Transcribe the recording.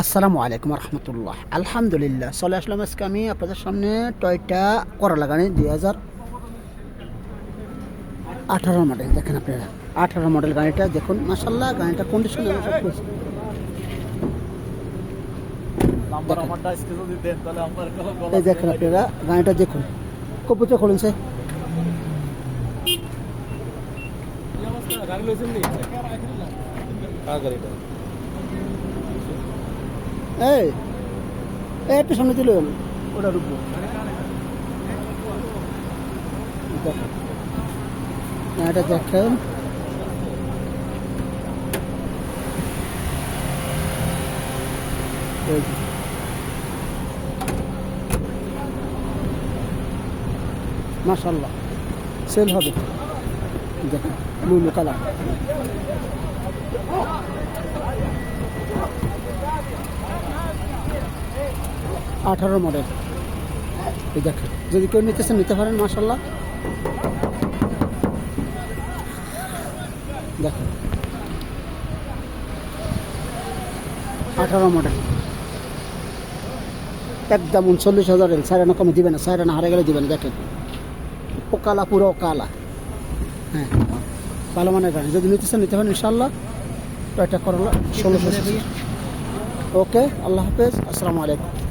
আসসালামু আলাইকুম রহমতুল্লাহ আলহামদুলিল্লাহ চলে আসলাম আজকে আমি আপনাদের সামনে টয়টা করলা গাড়ি দুই হাজার আঠারো মডেল দেখেন আপনারা। আঠারো মডেল গাড়িটা দেখুন মাসাল্লাহ গাড়িটা কন্ডিশন এই দেখেন আপনারা গাড়িটা দেখুন। কপুচা খুলুন সে গাড়ি লইছেন নি? কার গাড়িটা? এই একটু সামনে দিল ওটা রুকবো দেখেন। গাড়িটা দেখেন। মাশাল্লাহ, সেল হবে। দেখেন লুলু কালার। আঠারো মডেল। এই দেখেন, যদি কেউ নিতেছেন নিতে পারেন মাশাল্লাহ দেখেন। আঠারো মডেল। একদম উনচল্লিশ হাজার সাড়ে না কমে দিবেন না সাড়ে না হারে গেলে দিবেন, দেখেন। ও কালা পুরো কালা। হ্যাঁ ভালো মানের গাড়ি, যদি নিতেছেন নিতে পারেন ইনশাল্লাহ এটা করলা ষোলোশো ওকে, আল্লাহ হাফেজ, আসসালামু আলাইকুম।